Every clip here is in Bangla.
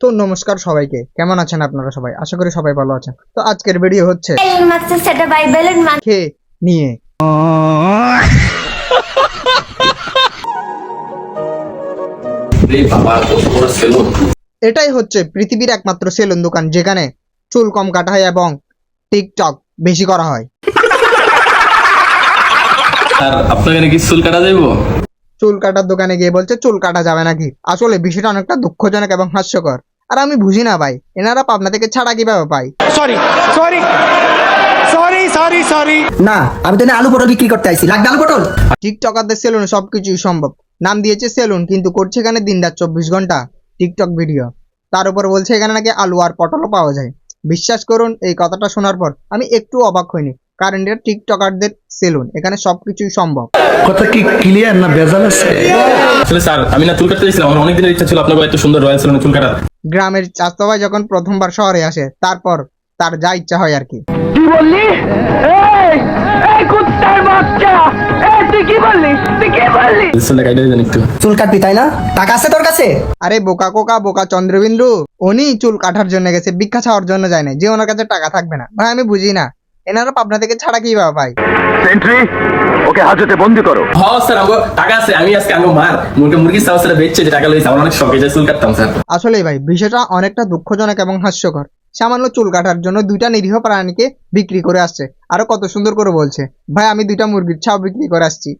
তো নমস্কার সবাইকে। কেমন আছেন আপনারা সবাই? আশা করি সবাই ভালো আছেন। তো আজকের ভিডিও হচ্ছে নিয়ে? এটাই হচ্ছে পৃথিবীর একমাত্র সেলুন দোকান, যেখানে চুল কম কাটা হয় এবং টিকটক বেশি করা হয়। আপনাকে নাকি চুল কাটা যাইবো? চুল কাটার দোকানে গিয়ে বলছে চুল কাটা যাবে নাকি? আসলে বিষয়টা অনেকটা দুঃখজনক এবং হাস্যকর। আর আমি বুঝি না ভাই এনারা পাবনা থেকে ছাড়া কীভাবে পাই sorry sorry sorry sorry sorry না আমি তো আলু পটল বিক্রি করতে আইছি। লাগবে আলু পটল? টিকটকারদের সেলুনে সবকিছুই সম্ভব। নাম দিয়েছে সেলুন কিন্তু করছে এখানে দিন রাত চব্বিশ ঘণ্টা টিকটক ভিডিও। তার উপর বলছে এখানে নাকি আলু আর পটলও পাওয়া যায়। বিশ্বাস করুন এই কথাটা শোনার পর আমি একটু অবাক হইনি। কারণ এটা টিকটকারদের সেলুন এখানে সবকিছুই সম্ভব। কথা কি ক্লিয়ার না ভেজাল আছে? আসলে স্যার আমি না চুল কাটতে চাইছিলাম আমার অনেক দিনের ইচ্ছা ছিল আপনার এত সুন্দর রয়্যাল সেলুনে চুল কাটার। গ্রামের চাস্তভাই যখন প্রথমবার শহরে আসে তারপর তার যা ইচ্ছা হয় আর কি। কি বললি? এই এই কুত্তার বাচ্চা! এই তুই কি চুলটা কাটে দেন একটু। চুল কাটবি তাই না? টাকা আছে তোর কাছে? আরে বোকা কোকা বোকা চন্দ্রবিন্দু উনি চুল কাটার জন্য গেছে ভিক্ষা ছাওয়ার জন্য যায় না যে ওনার কাছে টাকা থাকবে না। ভাই আমি বুঝি না। এনারা পাবনা থেকে ছাড়া কীভাবে ভাই? সেন্ট্রি ওকে হাজতে বন্দি করো। হ্যাঁ স্যার আমার টাকা আছে আমি আজকে আমার মার। মুরগি মুরগি চাও স্যার বেচছে যে টাকা লইছে আমার অনেক শখ যে চুল কাটতাম স্যার। আসলেই ভাই বিষয়টা অনেকটা দুঃখজনক এবং হাস্যকর। সামান্য চুল কাটার জন্য দুইটা নিরীহ প্রাণীকে বিক্রি করে আসছে। আরও কত সুন্দর করে বলছে ভাই আমি দুইটা মুরগির ছাও বিক্রি করে আসছি।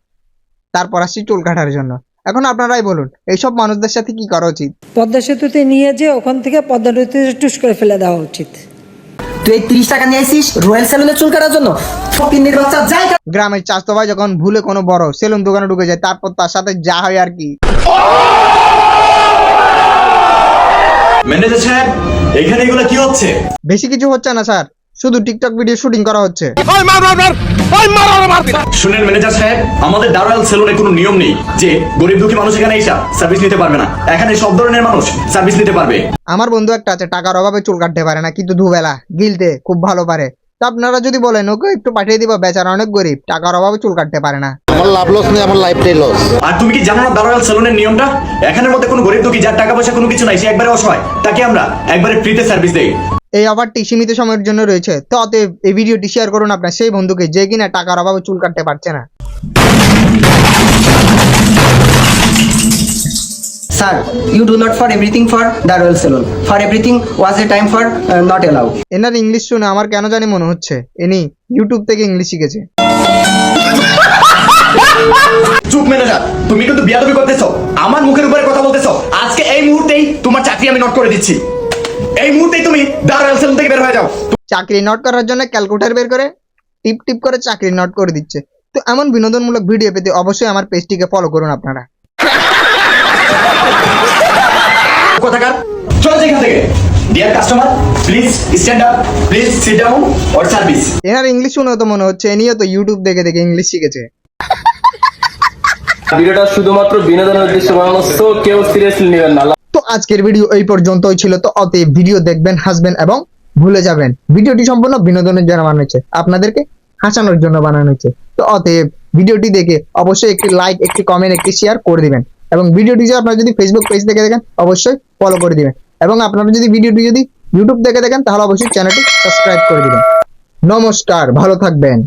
তারপর আসছি চুল কাটার জন্য। এখন আপনারাই বলুন এইসব মানুষদের সাথে কি করা উচিত? পদ্মা সেতুতে নিয়ে যে ওখান থেকে পদ্মা নদীতে টুস করে ফেলে দেওয়া উচিত। তুই এই তিরিশ টাকা নিয়ে আসিস রয়্যাল সেলুনে চুল কাটার জন্য? ফকিন্নির বাচ্চা যাই। গ্রামের চাষতো ভাই যখন ভুলে কোনো বড় সেলুন দোকানে ঢুকে যায় তারপর তার সাথে যা হয় আর কি। ম্যানেজার সাহেব এখানে এগুলো কি হচ্ছে? বেশি কিছু হচ্ছে না স্যার। শুধু টিকটক ভিডিও শুটিং করা হচ্ছে। শুনেন ম্যানেজার সাহেব আমাদের দারোয়াল সেলুনে কোনো নিয়ম নেই যে গরিব দুঃখী মানুষ এখানে এসা সার্ভিস নিতে পারবে না। এখানে সব ধরনের মানুষ সার্ভিস নিতে পারবে। আমার বন্ধু একটা আছে টাকার অভাবে চুল কাটতে পারে না কিন্তু দুবেলা গিলতে খুব ভালো পারে। তা আপনারা যদি বলেন ওকে একটু পাঠিয়ে দিব বেচারা অনেক গরিব টাকার অভাবে চুল কাটতে পারে না। আমার লাভ লস নেই আমার লাইফটাই লস আর তুমি কি জানো না দারোয়াল সেলুনের নিয়মটা? এখানের মধ্যে কোনো গরিব দুঃখী যার টাকা পয়সা কোনো কিছু নাই সে একবারে অসহায় তাকে আমরা একবারে ফ্রিতে সার্ভিস দেই। এই অফারটি সীমিত সময়ের জন্য রয়েছে। তো অতএব এই ভিডিওটি শেয়ার করুন আপনার সেই বন্ধুকে যে কিনা টাকার অভাবে চুল কাটতে পারছে না। Sir you do not for everything for the royal saloon for everything was a time for not allow এনার ইংলিশ শুনে আমার কেন জানি মনে হচ্ছে? ইনি ইউটিউব থেকে ইংলিশ শিখেছে। চুপ ম্যানেজার তুমি কিন্তু বিয়াদবি করতেছো। আমার মুখের উপরে কথা বলতেছো। আজকে এই মুহূর্তেই তোমার চাকরি আমি নোট করে দিচ্ছি। এই মুহূর্তেই তুমি দারোয়াল সেলুন থেকে বের হয়ে যাও। চাকরি নোট করার জন্য ক্যালকুলেটর বের করে টিপ টিপ করে চাকরি নোট করে দিচ্ছে। তো এমন বিনোদনমূলক ভিডিও পেতে অবশ্যই আমার পেজটিকে ফলো করুন আপনারা। কোথাকার? চল এখান থেকে। Dear customer please stand up please sit down or service এনার ইংলিশ শুনেও তো মনে হচ্ছে এনিও তো ইউটিউব দেখে দেখে ইংলিশ শিখেছে। ভিডিওটা শুধুমাত্র বিনোদনের উদ্দেশ্যে বানানো সো কেউ সিরিয়াসলি নেবেন না। আজকের ভিডিও এই পর্যন্তই ছিল। তো অতএব ভিডিও দেখবেন, হাসবেন এবং ভুলে যাবেন। ভিডিওটি সম্পূর্ণ বিনোদনের জন্য বানানো হয়েছে। আপনাদেরকে হাসানোর জন্য বানানো হয়েছে। তো অতএব ভিডিওটি দেখে অবশ্যই একটি লাইক একটি কমেন্ট একটি শেয়ার করে দিবেন। এবং ভিডিওটি যদি আপনারা যদি ফেসবুক পেজ থেকে দেখেন, অবশ্যই ফলো করে দিবেন। এবং আপনারা যদি ভিডিওটি যদি ইউটিউব থেকে দেখেন, তাহলে অবশ্যই চ্যানেলটি সাবস্ক্রাইব করে দিবেন। নমস্কার, ভালো থাকবেন।